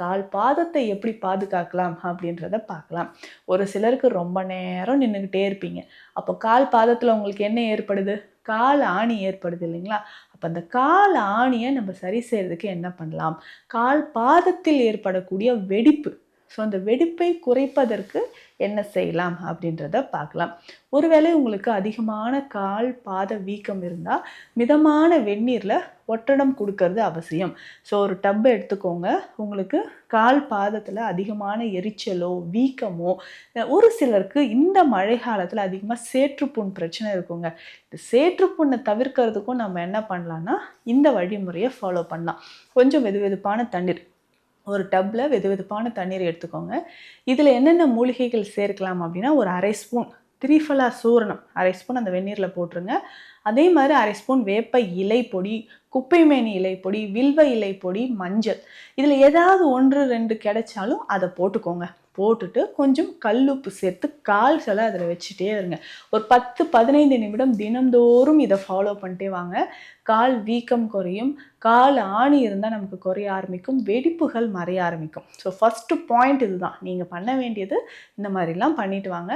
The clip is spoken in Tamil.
கால் பாதத்தை எப்படி பாதுகாக்கலாம் அப்படின்றத பார்க்கலாம். ஒரு சிலருக்கு ரொம்ப நேரம் நின்றுக்கிட்டே இருப்பீங்க. அப்போ கால் பாதத்தில் உங்களுக்கு என்ன ஏற்படுது? கால் ஆணி ஏற்படுது இல்லைங்களா? அப்போ அந்த கால் ஆணியை நம்ம சரி செய்கிறதுக்கு என்ன பண்ணலாம்? கால் பாதத்தில் ஏற்படக்கூடிய வெடிப்பு ஸோ அந்த வெடிப்பை குறைப்பதற்கு என்ன செய்யலாம் அப்படின்றத பார்க்கலாம். ஒருவேளை உங்களுக்கு அதிகமான கால் பாத வீக்கம் இருந்தால் மிதமான வெந்நீரில் ஒட்டடம் கொடுக்கறது அவசியம். ஸோ ஒரு டப்பை எடுத்துக்கோங்க. உங்களுக்கு கால் பாதத்தில் அதிகமான எரிச்சலோ வீக்கமோ ஒரு சிலருக்கு இந்த மழை காலத்தில் அதிகமாக சேற்றுப்புண் பிரச்சனை இருக்குங்க. இந்த சேற்றுப்புண்ணை தவிர்க்கிறதுக்கும் நம்ம என்ன பண்ணலான்னா இந்த வழிமுறையை ஃபாலோ பண்ணலாம். கொஞ்சம் வெது வெதுப்பான தண்ணீர். ஒரு டப்பில் வெது வெதுப்பான தண்ணீர் எடுத்துக்கோங்க. இதில் என்னென்ன மூலிகைகள் சேர்க்கலாம் அப்படின்னா ஒரு அரை ஸ்பூன் திரிஃபலா சூரணம். அரை ஸ்பூன் அந்த வெந்நீரில் போட்டுருங்க. அதே மாதிரி அரை ஸ்பூன் வேப்ப இலை பொடி குப்பைமேனி இலை பொடி வில்வ இலை பொடி மஞ்சள். இதில் ஏதாவது ஒன்று ரெண்டு கிடைச்சாலும் அதை போட்டுக்கோங்க. போட்டுட்டு கொஞ்சம் கல்லுப்பு சேர்த்து கால் சில அதில் வச்சுட்டே இருங்க. ஒரு பத்து பதினைந்து நிமிடம் தினந்தோறும் இதை ஃபாலோ பண்ணிட்டே வாங்க. கால் வீக்கம் குறையும். கால் ஆணி இருந்தால் நமக்கு குறைய ஆரம்பிக்கும். வெடிப்புகள் மறைய ஆரம்பிக்கும். ஸோ ஃபஸ்ட்டு பாயிண்ட் இதுதான். நீங்கள் பண்ண வேண்டியது இந்த மாதிரிலாம் பண்ணிட்டு வாங்க.